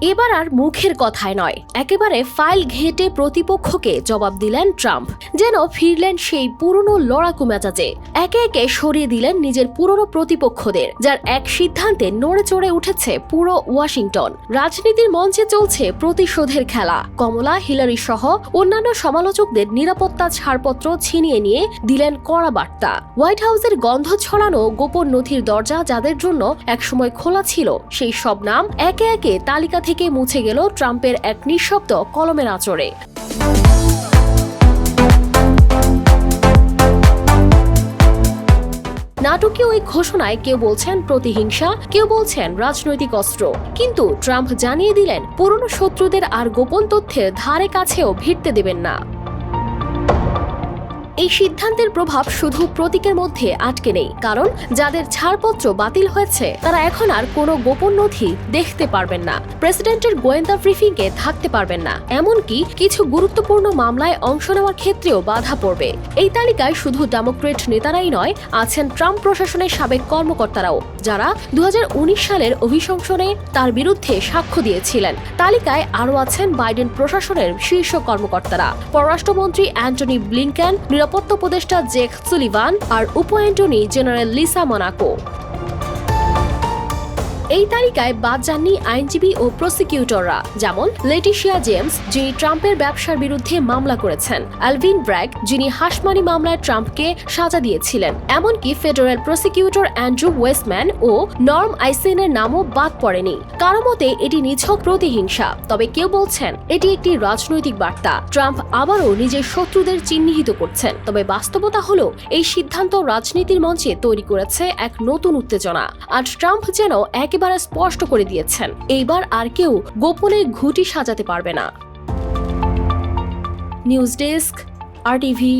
এবার আর মুখের কথায় নয়। একেবারে ফাইল ঘেঁটে প্রতিপক্ষকে জবাব দিলেন ট্রাম্প। যেন ফিরলেন সেই পুরনো লড়াকু মেজাজে। একে একে সরিয়ে দিলেন নিজের পুরনো প্রতিপক্ষদের, যার এক সিদ্ধান্তে নড়ে চড়ে উঠেছে পুরো ওয়াশিংটন। রাজনীতির মঞ্চে চলছে প্রতিশোধের খেলা। কমলা, হিলারি সহ অন্যান্য সমালোচকদের নিরাপত্তা ছাড়পত্র ছিনিয়ে নিয়ে দিলেন কড়া বার্তা। হোয়াইট হাউসের গন্ধ ছড়ানো গোপন নথির দরজা যাদের জন্য একসময় খোলা ছিল, সেই সব নাম একে একে তালিকা থেকে মুছে গেল ট্রাম্পের এক নিঃশব্দ কলমের আচরে নাটকীয় ওই ঘোষণায় কেউ বলছেন প্রতিহিংসা, কেউ বলছেন রাজনৈতিক অস্ত্র। কিন্তু ট্রাম্প জানিয়ে দিলেন, পুরনো শত্রুদের আর গোপন তথ্যের ধারে কাছেও ভিড়তে দেবেন না। এই সিদ্ধান্তের প্রভাব শুধু প্রতীকের মধ্যে আটকে নেই, কারণ যাদের ছাড়পত্র বাতিল হয়েছে, তারা এখন আর কোনো গোপন নথি দেখতে পারবেন না। প্রেসিডেন্টের গোয়েন্দা ব্রিফিংকে থাকতে পারবেন না। এমনকি কিছু গুরুত্বপূর্ণ মামলায় অংশ নেওয়ার ক্ষেত্রেও বাধা পড়বে। এই তালিকায় শুধু ডেমোক্রেট নেতারাই নয়, আছেন ট্রাম্প প্রশাসনের সাবেক কর্মকর্তারাও, যারা দু হাজার উনিশ সালের অভিশংসনে তার বিরুদ্ধে সাক্ষ্য দিয়েছিলেন। তালিকায় আরও আছেন বাইডেন প্রশাসনের শীর্ষ কর্মকর্তারা। পররাষ্ট্রমন্ত্রী অ্যান্টনি ব্লিংকেন উপদেষ্টা জেক সুলিভান আর উপ অ্যান্টনি জেনারেল লিসা মোনাকো। এই তালিকায় বাদ যাননি আইনজীবী ও প্রসিকিউটররা যেমন লেটিশিয়া জেমস যিনি ট্রাম্পের ব্যবসার বিরুদ্ধে মামলা করেছেন অ্যালভিন ব্র্যাক যিনি হাসমানি মামলায় ট্রাম্পকে সাজা দিয়েছিলেন, এমনকি ফেডারেল প্রসিকিউটর অ্যান্ড্রু ওয়েস্টম্যান ও নর্ম আইসেনের নামও বাদ পড়েনি। কারও মতে, এটি নিছক প্রতিহিংসা, তবে কেউ বলছেন এটি একটি রাজনৈতিক বার্তা। ট্রাম্প আবারও নিজের শত্রুদের চিহ্নিত করছেন, তবে বাস্তবতা হলো, এই সিদ্ধান্ত রাজনীতির মঞ্চে তৈরি করেছে এক নতুন উত্তেজনা। আর ট্রাম্প যেন একেবারে স্পষ্ট করে দিয়েছেন। এইবার আর কেউ গোপনে ঘুটি সাজাতে পারবে না। News desk, R TV.